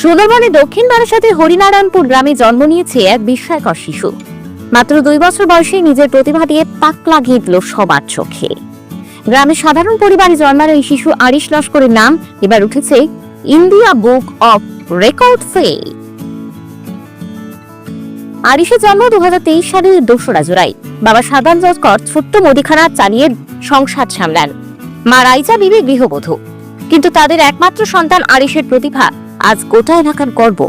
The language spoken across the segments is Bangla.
সুন্দরবনের দক্ষিণ বারাসাতে হরিনারায়ণপুর গ্রামে জন্ম নিয়েছে এক বিস্ময়কর শিশু। মাত্র দুই বছর বয়সে নিজের প্রতিভা দিয়ে তাক লাগিয়ে দিল সবার চোখে। গ্রামের সাধারণ পরিবারে জন্মানো এই শিশু আরিশ লস্করের নাম এবার উঠেছে ইন্ডিয়া বুক অফ রেকর্ড ফে আরিশের জন্ম দু হাজার তেইশ সালের দোসরা জুলাই। বাবা সাধারণ লস্কর ছোট্ট মুদিখানা চালিয়ে সংসার সামলান। মা রাইজা বিবি গৃহবধূ। কিন্তু তাদের একমাত্র সন্তান আরিশের প্রতিভা আজ গোটা এলাকার গর্ব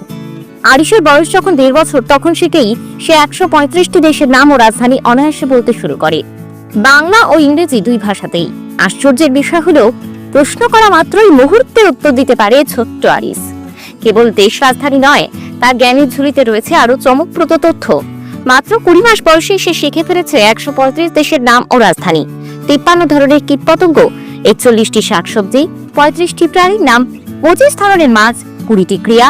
আরিশের বয়স যখন দেড় বছর, তখন থেকেই সে একশো পঁয়ত্রিশটি দেশের নাম ও রাজধানী অনায়াসে বলতে শুরু করে। বাংলা ও ইংরেজি দুই ভাষাতেই। আশ্চর্যের বিষয় হলো, প্রশ্ন করা মাত্রই মুহূর্তের উত্তর দিতে পারে ছোট্ট আরিস কেবল দেশ রাজধানী নয়, তার জ্ঞানের ঝুলিতে রয়েছে আরও চমকপ্রদ তথ্য। মাত্র কুড়ি মাস বয়সে সে শিখে ফেলেছে একশো পঁয়ত্রিশ দেশের নাম ও রাজধানী। তিপ্পান্ন ধরনের কীটপতঙ্গ, একচল্লিশটি শাকসবজি, পঁয়ত্রিশটি প্রাণীর নাম, পঁচিশ ধরনের মাছ কুড়িটি ক্রিয়া,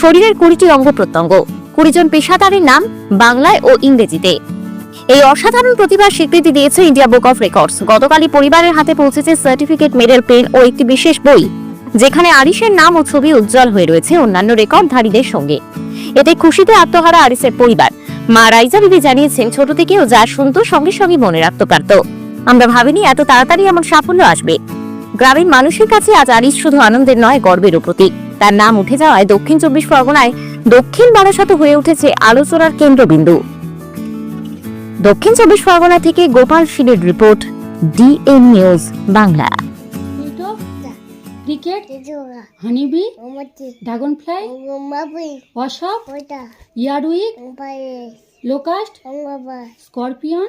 শরীরের কুড়িটি অঙ্গ প্রত্যঙ্গ। কুড়ি জন পেশাদারের নাম বাংলায় ও ইংরেজিতে। এই অসাধারণ প্রতিভার স্বীকৃতি দিয়েছে ইন্ডিয়া বুক অফ রেকর্ডস। গতকালই পরিবারের হাতে পৌঁছেছে সার্টিফিকেট, মেডেল, পেন ও একটি বিশেষ বই, যেখানে আরিসের নাম ও ছবি উজ্জ্বল হয়ে রয়েছে অন্যান্য রেকর্ডধারীদের সঙ্গে। এতে খুশিতে আত্মহারা আরিসের পরিবার। মা রাইজা বিবি জানিয়েছেন, ছোট থেকেও যা শুনতো সঙ্গে সঙ্গে মনে রাখতে পারত। আমরা ভাবিনি এত তাড়াতাড়ি এমন সাফল্য আসবে। গ্রামীণ মানুষের কাছে আজ আরিস শুধু আনন্দের নয়, গর্বেরও প্রতীক। তার নাম উঠে যাওয়ায় দক্ষিণ চব্বিশ পরগনায় দক্ষিণ বারাসাত হয়ে উঠেছে আলোচনার কেন্দ্রবিন্দু। দক্ষিণ চব্বিশ পরগনা থেকে Gopal শিলের report DN news Bangla. Pluto, cricket, যোগা honeybee, ওমতি dragonfly, মাবি wasp, ওটা earwig, পায়ে locust, অঙ্গবা scorpion,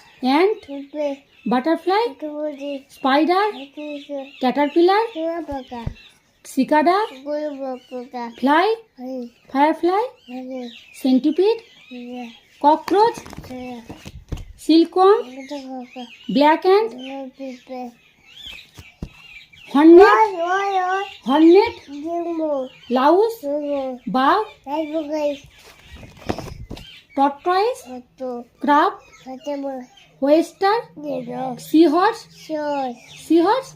millipede, মাইয়া leaf insect, আর এদিকে এদিকে millipede, কেন leaf insect, আর কজঙ্গ snail, আমু silverfish, tortoise crab oyster seahorse seahorse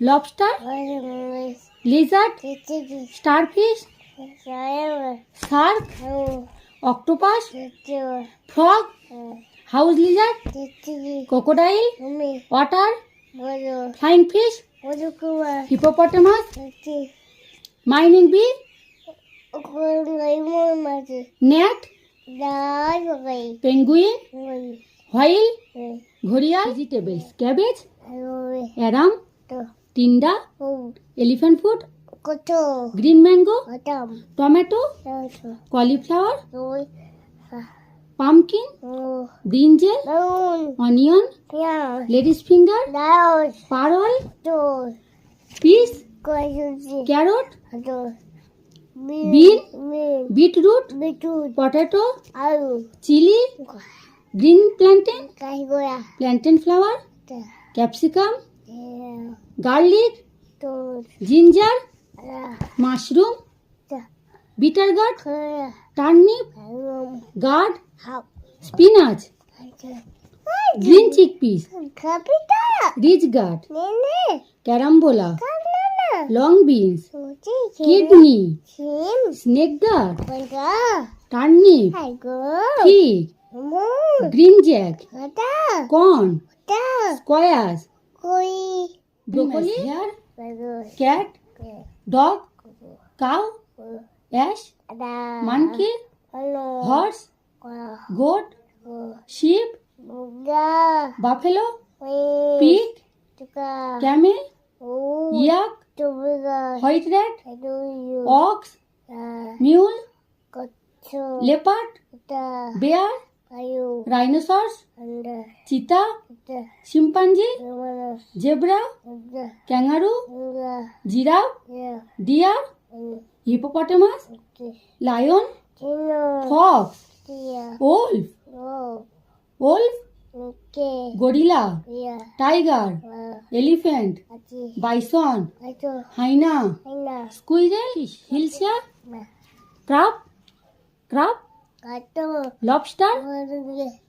lobster lizard starfish shark octopus frog house lizard crocodile water flying fish hippopotamus mining বিচ ওই whale, ওই ঘড়িয়াল, vegetables, cabbage, ওই aram, তো tinder, ও elephant food, কত green mango, কতম tomato, তো cauliflower, ওই pumpkin, বিন beetroot, বিটুট potato, আলু chili, green plantain, কাই গোয়া plantain flower, capsicum, হ্যাঁ, garlic, তো ginger, green chickpeas ridge ridge gourd carambola long beans kidney snake gourd turnip green jack corn squares cat dog cow ash monkey horse goat sheep সিম snake gourd, বন্ধা turnip, হাই গো fig, মো green jack, কথা corn, তা squash, কই broccoli, hare, বাগো cat, dog, cow, ash, দা monkey, হ্যালো horse, করা goat, ও sheep, বুগা buffalo, ওই pig, তুকা camel, ও yak, তুবিগা white rat, hello you ox, তা mule, কচ্ছো leopard, তা bear, আয়ু rhinoceros, আন্ডা cheetah, তা chimpanzee, Ramna zebra kangaroo giraffe deer hippopotamus lion fox wolf wolf gorilla tiger elephant bison hyena squirrel hilsa crab crab lobster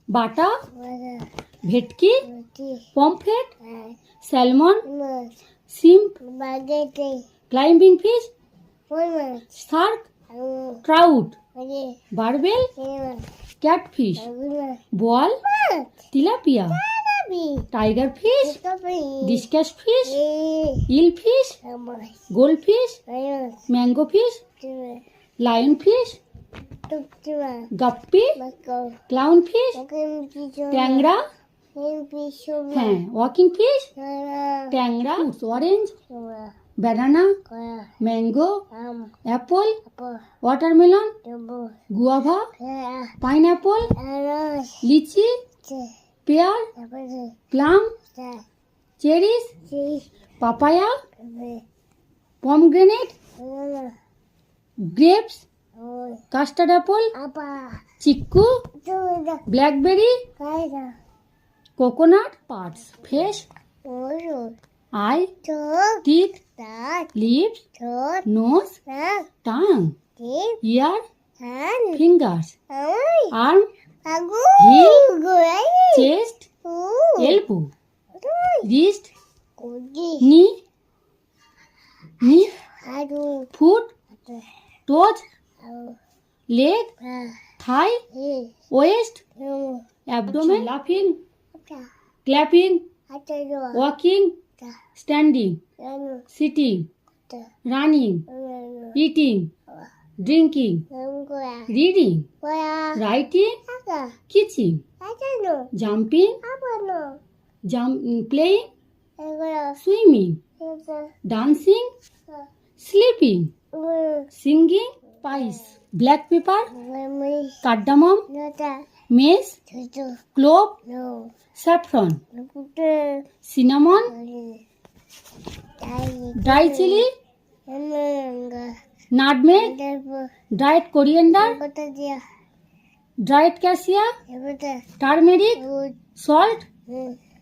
bata bhetki pomfret salmon shrimp climbing fish shark trout barbel catfish boal tilapia, tiger fish, discus fish, eel fish goldfish mango fish, lion fish, guppy, clown fish, tangra হ্যাঁ walking fish tangra orange banana mango apple watermelon guava pineapple lychee pear plum cherries papaya pomegranate grapes custard apple chikoo blackberry coconut parts face eye teeth lips nose tongue ear fingers arm chest elbow wrist knee knee foot toes leg thigh waist abdomen লাফিং clapping walking standing sitting running eating drinking reading writing কিচিং jumping jam playing swimming dancing sleeping singing spices black pepper cardamom mace clove saffron. Cinnamon. Dry chilli. Nutmeg dried coriander. Dried cassia turmeric. Salt.